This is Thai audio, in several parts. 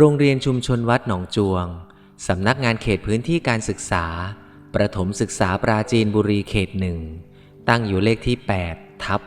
โรงเรียนชุมชนวัดหนองจวง สำนักงานเขตพื้นที่การศึกษา ประถมศึกษาปราจีนบุรีเขตหนึ่ง ตั้งอยู่เลขที่ 8 ทับ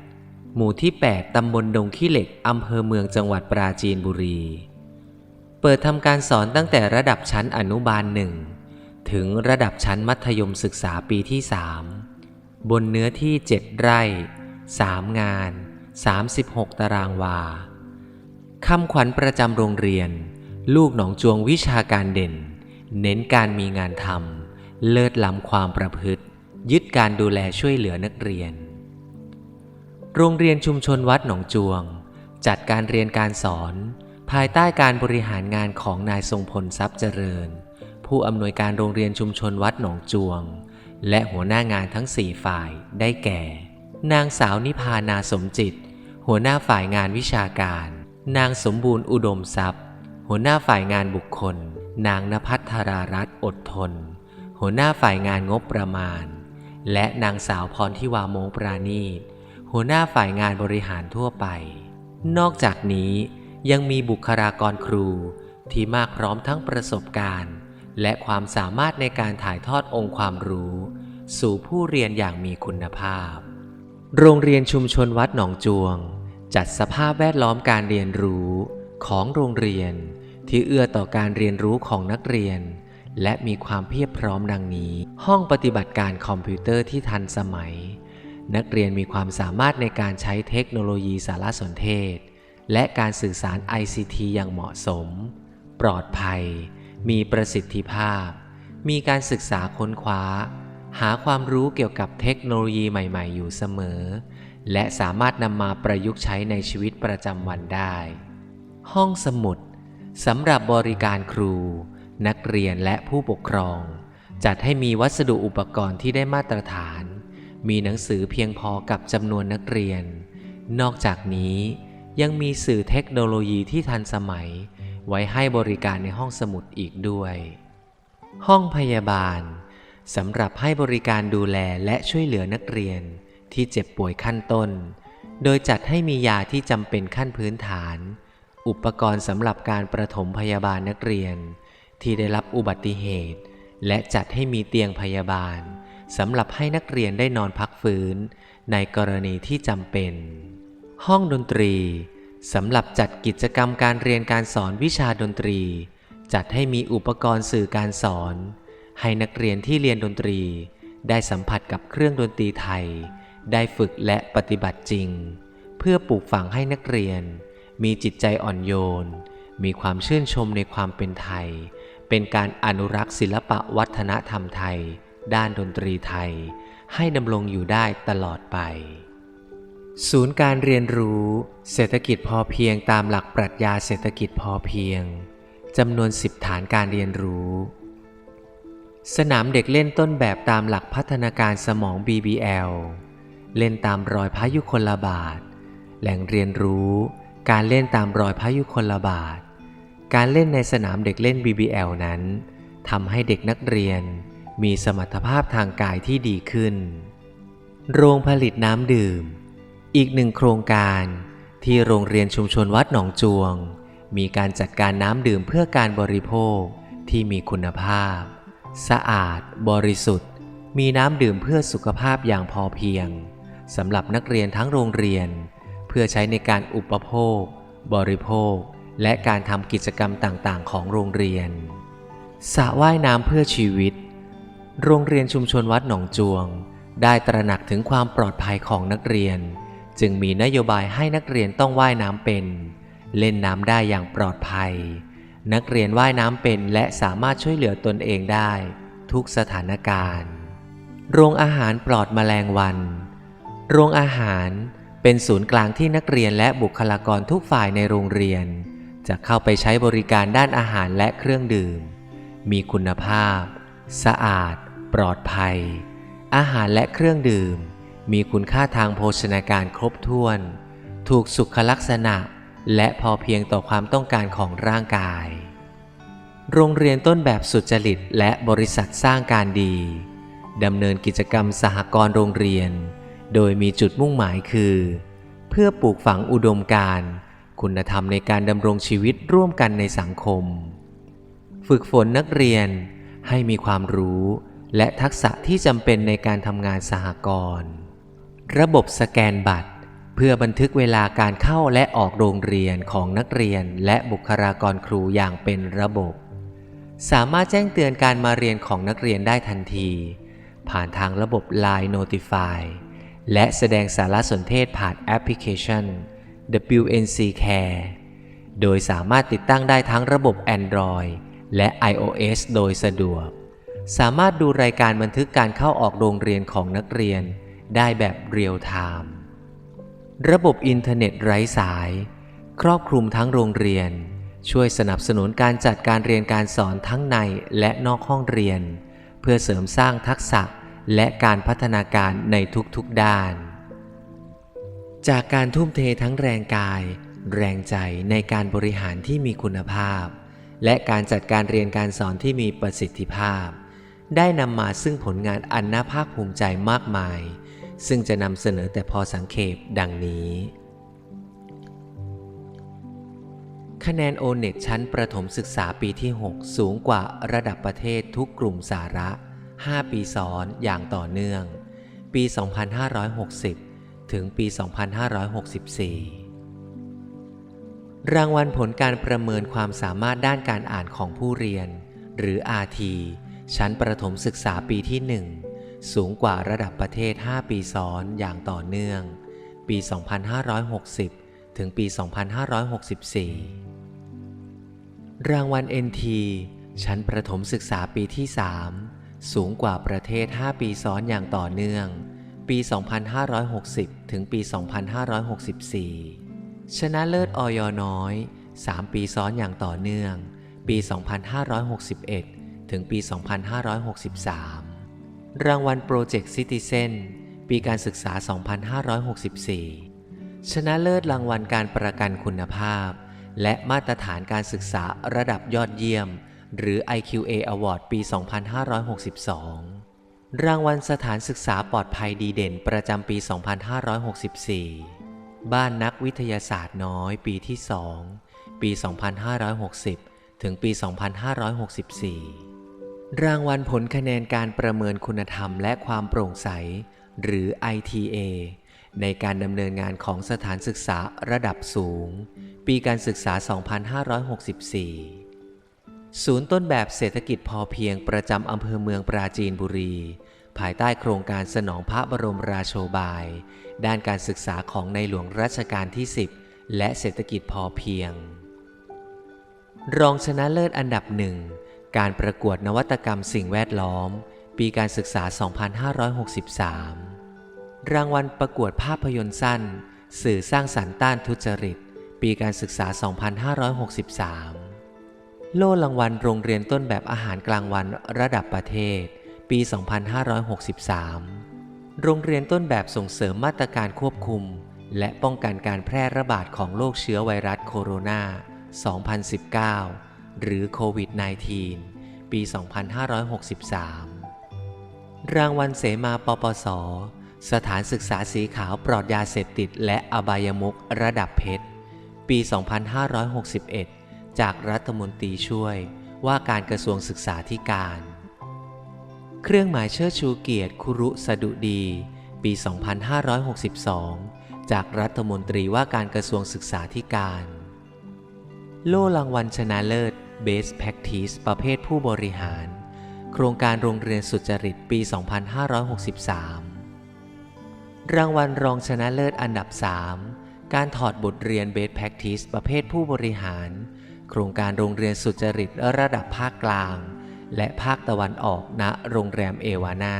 8 หมู่ที่ 8 ตำบลดงขี้เหล็ก อำเภอเมืองจังหวัดปราจีนบุรี เปิดทำการสอนตั้งแต่ระดับชั้นอนุบาลหนึ่ง ถึงระดับชั้นมัธยมศึกษาปีที่ 3 บนเนื้อที่ 7 ไร่ 3 งาน 36 ตารางวา คำขวัญประจำโรงเรียน ลูกหนองจวงวิชาการเด่น เน้นการมีงานทำเลิศล้ำความประพฤติ ยึดการดูแลช่วยเหลือนักเรียน โรงเรียนชุมชนวัดหนองจวง จัดการเรียนการสอน ภายใต้การบริหารงานของนายทรงพลทรัพย์เจริญ ผู้อำนวยการโรงเรียนชุมชนวัดหนองจวง และหัวหน้างานทั้งสี่ฝ่ายได้แก่ นางสาวนิพานาสมจิต หัวหน้าฝ่ายงานวิชาการ นางสมบูรณ์อุดมทรัพย์ หัวหน้าฝ่ายงานบุคคล นางนภัทรารัตน์อดทน หัวหน้าฝ่ายงานงบประมาณ และนางสาวพรทิวาโมงปราณีตหัวหน้าฝ่ายงานบริหารทั่วไป นอกจากนี้ยังมีบุคลากรครูที่มากพร้อมทั้งประสบการณ์ และความสามารถในการถ่ายทอดองค์ความรู้ สู่ผู้เรียนอย่างมีคุณภาพ โรงเรียนชุมชนวัดหนองจวง จัดสภาพแวดล้อมการเรียนรู้ของโรงเรียน ที่เอื้อต่อการเรียนรู้ของนักเรียน และมีความเพียบพร้อมดังนี้ ห้องปฏิบัติการคอมพิวเตอร์ที่ทันสมัย นักเรียนมีความสามารถในการใช้เทคโนโลยีสารสนเทศ และการสื่อสาร ICT อย่างเหมาะสม ปลอดภัย มีประสิทธิภาพ มีการศึกษาค้นคว้า หาความรู้เกี่ยวกับเทคโนโลยีใหม่ ๆ อยู่เสมอ และสามารถนำมาประยุกต์ใช้ในชีวิตประจำวันได้ ห้องสมุดสำหรับบริการครู นักเรียนและผู้ปกครอง จัดให้มีวัสดุอุปกรณ์ที่ได้มาตรฐาน มีหนังสือเพียงพอกับจำนวนนักเรียน นอกจากนี้ยังมีสื่อเทคโนโลยีที่ทันสมัย ไว้ให้บริการในห้องสมุดอีกด้วย ห้องพยาบาลสำหรับให้บริการดูแลและช่วยเหลือนักเรียน ที่เจ็บป่วยขั้นต้น โดยจัดให้มียาที่จำเป็นขั้นพื้นฐาน อุปกรณ์สำหรับการประถมพยาบาลนักเรียน ที่ได้รับอุบัติเหตุ และจัดให้มีเตียงพยาบาลสำหรับให้นักเรียนได้นอนพักฟื้น ในกรณีที่จำเป็น ห้องดนตรีสำหรับจัดกิจกรรมการเรียนการสอนวิชาดนตรี จัดให้มีอุปกรณ์สื่อการสอน ให้นักเรียนที่เรียนดนตรี ได้สัมผัสกับเครื่องดนตรีไทย ได้ฝึกและปฏิบัติจริง เพื่อปลูกฝังให้นักเรียน มีจิตใจอ่อนโยน มีความชื่นชมในความเป็นไทย เป็นการอนุรักษ์ศิลปะวัฒนธรรมไทย ด้านดนตรีไทย ให้ดำรงอยู่ได้ตลอดไป ศูนย์การเรียนรู้ เศรษฐกิจพอเพียงตามหลักปรัชญาเศรษฐกิจพอเพียงจำนวน10ฐานการเรียนรู้ สนามเด็กเล่นต้นแบบตามหลักพัฒนาการสมอง BBL เล่นตามรอยพายุคลบาท แหล่งเรียนรู้ การเล่นตามรอยพายุคลบาท การเล่นในสนามเด็กเล่น BBL นั้นทำให้เด็กนักเรียนมีสมรรถภาพทางกายที่ดีขึ้น โรงผลิตน้ำดื่ม อีกหนึ่งโครงการที่โรงเรียนชุมชนวัดหนองจวง มีการจัดการน้ำดื่มเพื่อการบริโภคที่มีคุณภาพ สะอาด บริสุทธิ์ มีน้ำดื่มเพื่อสุขภาพอย่างพอเพียง สำหรับนักเรียนทั้งโรงเรียน เพื่อใช้ในการอุปโภค บริโภค และการทำกิจกรรมต่างๆ ของโรงเรียนสระว่ายน้ำเพื่อชีวิต โรงเรียนชุมชนวัดหนองจวง ได้ตระหนักถึงความปลอดภัยของนักเรียน จึงมีนโยบายให้นักเรียนต้องว่ายน้ำเป็น เล่นน้ำได้อย่างปลอดภัย นักเรียนว่ายน้ำเป็นและสามารถช่วยเหลือตนเองได้ ทุกสถานการณ์ โรงอาหารปลอดแมลงวัน โรงอาหารเป็นศูนย์กลางที่นักเรียนและบุคลากรทุกฝ่ายในโรงเรียน จะเข้าไปใช้บริการด้านอาหารและเครื่องดื่ม มีคุณภาพ สะอาด ปลอดภัย อาหารและเครื่องดื่ม มีคุณค่าทางโภชนาการครบถ้วน ถูกสุขลักษณะ และพอเพียงต่อความต้องการของร่างกาย โรงเรียนต้นแบบสุจริตและบริษัทสร้างการดีดำเนินกิจกรรมสหกรณ์โรงเรียน โดยมีจุดมุ่งหมายคือ เพื่อปลูกฝังอุดมการณ์คุณธรรมในการดำรงชีวิตร่วมกันในสังคม ฝึกฝนนักเรียนให้มีความรู้และทักษะที่จำเป็นในการทำงานสหกรณ์ ระบบสแกนบัตร เพื่อบันทึกเวลาการเข้าและออกโรงเรียนของนักเรียนและบุคลากรครูอย่างเป็นระบบ สามารถแจ้งเตือนการมาเรียนของนักเรียนได้ทันที ผ่านทางระบบ Line Notify และแสดงสารสนเทศผ่านแอปพลิเคชัน WNC Care โดยสามารถติดตั้งได้ทั้งระบบ Android และ iOS โดยสะดวก สามารถดูรายการบันทึกการเข้าออกโรงเรียนของนักเรียนได้แบบเรียลไทม์ระบบอินเทอร์เน็ตไร้สาย ครอบคลุมทั้งโรงเรียน ช่วยสนับสนุนการจัดการเรียนการสอนทั้งในและนอกห้องเรียน เพื่อเสริมสร้างทักษะ และการพัฒนาการในทุกๆด้าน จากการทุ่มเททั้งแรงกาย แรงใจในการบริหารที่มีคุณภาพ และการจัดการเรียนการสอนที่มีประสิทธิภาพ ได้นำมาซึ่งผลงานอันน่าภาคภูมิใจมากมาย ซึ่งจะนำเสนอแต่พอสังเขปดังนี้ คะแนนโอเน็ตชั้นประถมศึกษาปีที่ 6 สูงกว่าระดับประเทศทุกกลุ่มสาระ 5 ปีซ้อนอย่างต่อเนื่อง ปี 2560 ถึงปี 2564 รางวัลผลการประเมินความสามารถด้านการอ่านของผู้เรียน หรือ RT ชั้นประถมศึกษาปีที่ 1 สูงกว่าระดับประเทศ 5 ปีซ้อนอย่างต่อเนื่อง ปี 2560 ถึงปี 2564 รางวัล NT ชั้นประถมศึกษาปีที่ 3 สูงกว่าประเทศ 5 ปีซ้อนอย่างต่อเนื่อง ปี 2560 ถึงปี 2564 ชนะเลิศออยน้อย 3 ปีซ้อนอย่างต่อเนื่อง ปี 2561 ถึงปี 2563 รางวัลโปรเจกต์ซิติเซนปีการศึกษา 2564 ชนะเลิศรางวัลการประกันคุณภาพ และมาตรฐานการศึกษาระดับยอดเยี่ยม หรือ IQA Award ปี 2562 รางวัลสถานศึกษาปลอดภัยดีเด่นประจำปี 2564 บ้านนักวิทยาศาสตร์น้อยปีที่ 2 ปี 2560 ถึงปี 2564 รางวัลผลคะแนนการประเมินคุณธรรมและความโปร่งใส หรือ ITA ในการดำเนินงานของสถานศึกษาระดับสูง ปีการศึกษา 2564 ศูนย์ต้นแบบเศรษฐกิจพอเพียงประจำอำเภอเมืองปราจีนบุรี ภายใต้โครงการสนองพระบรมราโชบาย ด้านการศึกษาของในหลวงรัชกาลที่ 10 และเศรษฐกิจพอเพียง รองชนะเลิศอันดับหนึ่งการประกวดนวัตกรรมสิ่งแวดล้อม ปีการศึกษา 2563 รางวัลประกวดภาพยนตร์สั้น สื่อสร้างสรรค์ต้านทุจริต ปีการศึกษา 2563 โล่รางวัลโรงเรียนต้นแบบอาหารกลางวันระดับประเทศ ปี 2563 โรงเรียนต้นแบบส่งเสริมมาตรการควบคุม และป้องกันการแพร่ระบาดของโรคเชื้อไวรัสโคโรนา 2019 หรือโควิด -19 ปี 2563 รางวัลเสมาปปส สถานศึกษาสีขาวปลอดยาเสพติดและอบายมุกระดับเพชร ปี 2561 จากรัฐมนตรีช่วยว่าการกระทรวงศึกษาธิการ เครื่องหมายเชิดชูเกียรติคุรุสดุดี ปี 2562 จากรัฐมนตรีว่าการกระทรวงศึกษาธิการ โล่รางวัลชนะเลิศ Best Practice ประเภทผู้บริหาร โครงการโรงเรียนสุจริตปี 2563 รางวัลรองชนะเลิศอันดับ 3 การถอดบทเรียน Best Practice ประเภทผู้บริหาร โครงการโรงเรียนสุจริตระดับภาคกลาง และภาคตะวันออกณโรงแรมเอวาน่า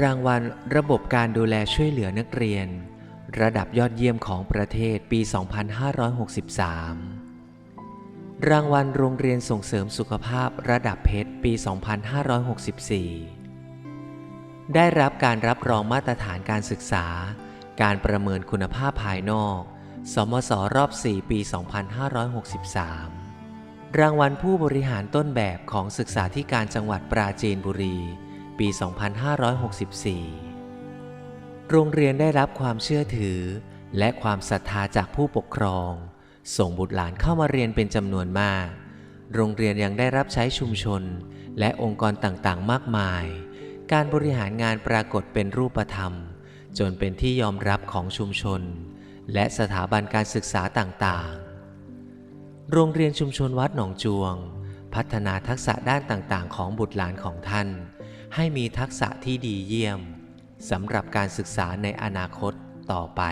รางวัลระบบการดูแลช่วยเหลือนักเรียน ระดับยอดเยี่ยมของประเทศปี 2563 รางวัลโรงเรียนส่งเสริมสุขภาพระดับเพชรปี 2564 ได้รับการรับรองมาตรฐานการศึกษา การประเมินคุณภาพภายนอก สมสรอบ 4 ปี 2563 รางวัลผู้บริหารต้นแบบของศึกษาธิการจังหวัดปราจีนบุรี ปี 2564 โรงเรียนได้รับความเชื่อถือ และความศรัทธาจากผู้ปกครอง ส่งบุตรหลานเข้ามาเรียนเป็นจำนวนมาก โรงเรียนยังได้รับใช้ชุมชน และองค์กรต่างๆ มากมาย การบริหารงานปรากฏเป็นรูปธรรม จนเป็นที่ยอมรับของชุมชน และสถาบันการศึกษาต่างๆ โรงเรียนชุมชนวัดหนองจวง พัฒนาทักษะด้านต่างๆ ของบุตรหลานของท่าน ให้มีทักษะที่ดีเยี่ยมสำหรับการศึกษาในอนาคตต่อไป